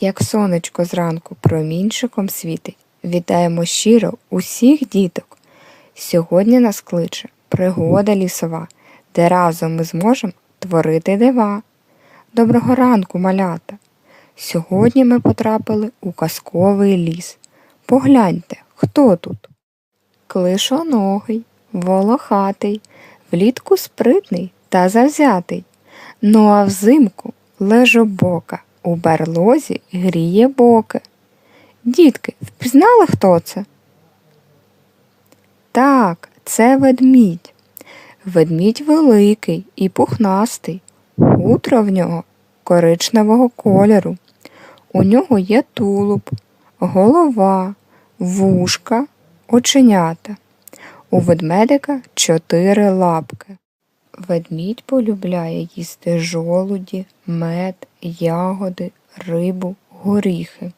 як сонечко зранку промінчиком світить. Вітаємо щиро усіх діток. Сьогодні нас кличе пригода лісова, де разом ми зможемо творити дива. Доброго ранку, малята! Сьогодні ми потрапили у казковий ліс. Погляньте, хто тут? Клишоногий, волохатий, влітку спритний та завзятий. Ну а взимку лежобока, у берлозі гріє боки. Дітки, впізнали, хто це? Так, це ведмідь. Ведмідь великий і пухнастий, хутро в нього коричневого кольору. У нього є тулуб, голова, вушка, оченята. У ведмедика чотири лапки. Ведмідь полюбляє їсти жолуді, мед, ягоди, рибу, горіхи.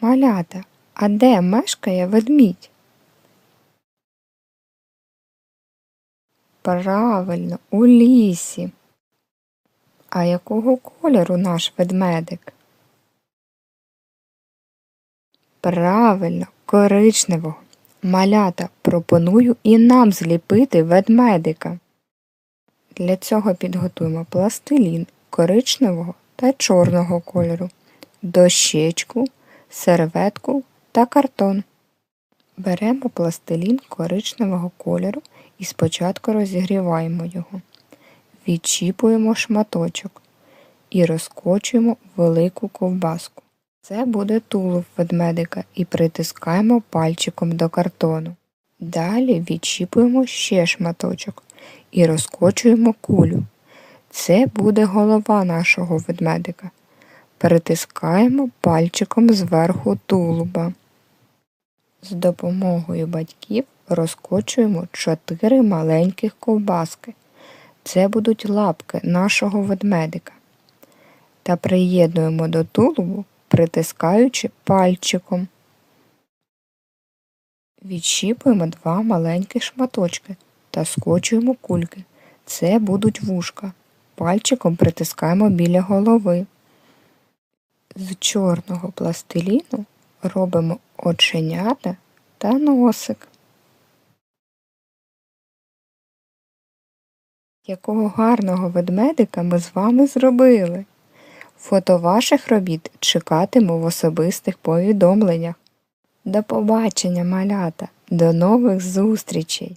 Малята, а де мешкає ведмідь? Правильно, у лісі. А якого кольору наш ведмедик? Правильно, коричневого. Малята, пропоную і нам зліпити ведмедика. Для цього підготуємо пластилін коричневого та чорного кольору, дощечку, серветку та картон. Беремо пластилін коричневого кольору і спочатку розігріваємо його. Відчіпуємо шматочок і розкочуємо велику ковбаску. Це буде тулуб ведмедика і притискаємо пальчиком до картону. Далі відчіпуємо ще шматочок і розкочуємо кулю. Це буде голова нашого ведмедика. Перетискаємо пальчиком зверху тулуба. З допомогою батьків розкочуємо чотири маленьких ковбаски. Це будуть лапки нашого ведмедика. Та приєднуємо до тулубу, притискаючи пальчиком. Відщіпуємо два маленькі шматочки та скочуємо кульки. Це будуть вушка. Пальчиком притискаємо біля голови. З чорного пластиліну робимо оченята та носик. Якого гарного ведмедика ми з вами зробили. Фото ваших робіт чекатиму в особистих повідомленнях. До побачення, малята, до нових зустрічей!